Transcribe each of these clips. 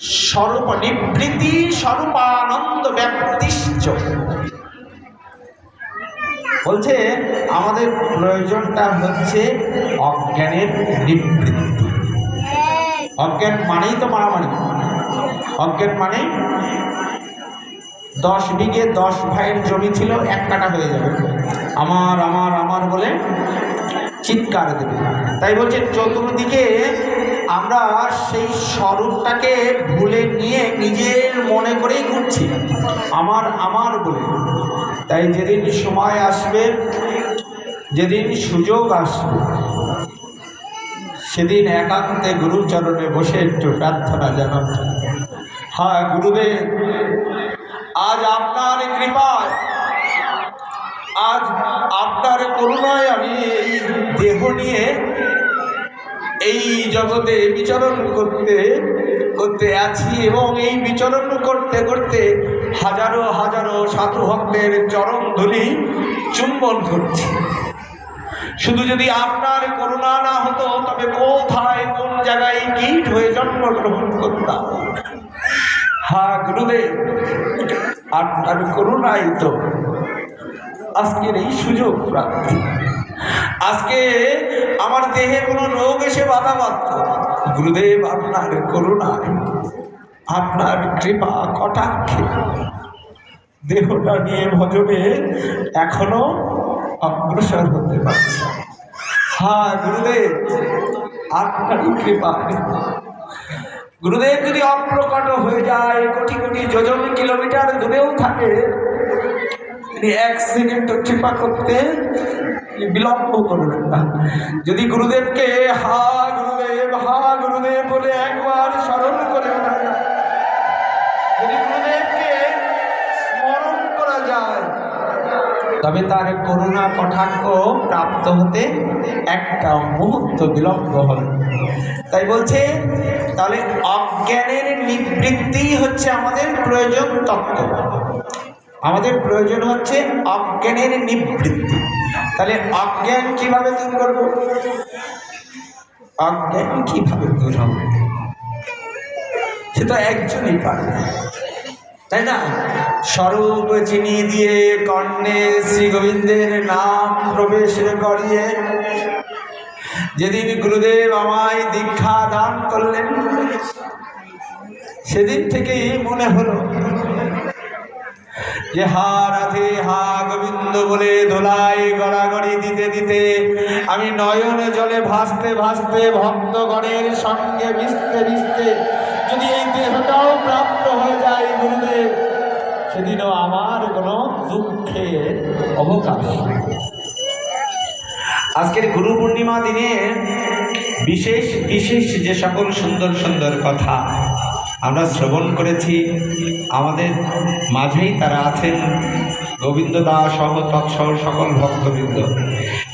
স্বরূপ নিবৃত্তি স্বরূপানন্দ ব্যাপ্তিশ্চ বলছে, আমাদের প্রয়োজনটা হচ্ছে অজ্ঞানের নিবৃত্তি। অজ্ঞান মানেই তো মারামারি। অজ্ঞান মানেই দশ বিঘে দশ ভাইয়ের জমি ছিল, এক কাটা হয়ে যাবে। আমার আমার আমার বলে চিৎকার দেবে। তাই বলছে, চতুর্দিকে আমরা সেই স্বরূপটাকে ভুলে নিয়ে নিজের মনে করেই ঘুরছি। আমার আমার বলে। তাই যেদিন সময় আসবে, যেদিন সুযোগ আসবে, সেদিন একান্তে গুরুচরণে বসে একটু প্রার্থনা জানাব। হ্যাঁ গুরুদেব, আজ আপনার কৃপায়, আজ আপনার করুণায় আমি এই দেহ নিয়ে এই জগতে বিচরণ করতে করতে আছি এবং এই বিচরণ করতে করতে হাজারো হাজারো সাধু ভক্তের চরণ ধুলি চুম্বন করছি শুধু যদি আপনার করুণা না হতো, তবে কোথায়, কোন জায়গায় কীট হয়ে জন্মগ্রহণ করতাম? হ্যাঁ গুরুদেব, আপনার করুণাই তো আজকের এই সুযোগ প্রাপ্তি। আজকে আমার দেহে কোনো রোগ এসে বাধা বাধ্য। গুরুদেব, আপনার করুণায়, আপনার কৃপা, কটাক্ষে দেহটা নিয়ে ভজনে এখনও অগ্রসর হতে পারছি হ্যাঁ গুরুদেব আপনারই কৃপা গুরুদেব, যদি অপ্রকট হয়ে যায়, কোটি কোটি যোজন কিলোমিটার দূরেও থাকে, তিনি এক সেকেন্ড কৃপা করতে বিলম্ব করবেন না। যদি গুরুদেবকে হা গুরুদেব হা গুরুদেব বলে একবার স্মরণ করে যদি গুরুদেবকে স্মরণ করা যায়, তবে তার করুণা কটাক্ষ প্রাপ্ত হতে একটা মুহূর্ত বিলম্ব হবে। তাই বলছে, তাহলে অজ্ঞানের নিবৃত্তি হচ্ছে আমাদের প্রয়োজন তত্ত্ব। আমাদের প্রয়োজন হচ্ছে অজ্ঞানের নিবৃত্তি। তাহলে অজ্ঞান কীভাবে দূর করব? অজ্ঞান কীভাবে দূর হবে? সেটা একজনই পারবে তাই না? স্বরূপ চিনি দিয়ে কর্ণে শ্রী গোবিন্দের নাম প্রবেশ করিয়ে যেদিন গুরুদেব আমায় দীক্ষা দান করলেন, সেদিন থেকেই মনে হলো যে হা রাধে, হা গোবিন্দ বলে ধোলাই গড়াগড়ি দিতে দিতে আমি নয়ন জলে ভাসতে ভাসতে ভক্তগণের সঙ্গে মিশতে মিশতে যদি এই দেহটাও প্রাপ্ত হয়ে যায় গুরুদেব, সেদিনও আমার কোনো দুঃখের অবকাশ। আজকের গুরু পূর্ণিমা দিনে বিশেষ বিশেষ যে সকল সুন্দর সুন্দর কথা আমরা শ্রবণ করেছি, আমাদের মাঝেই তারা আছেন গোবিন্দ দাস সহ তৎসহ সকল ভক্তবৃন্দ।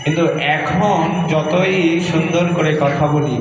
কিন্তু এখন যতই সুন্দর করে কথা বলি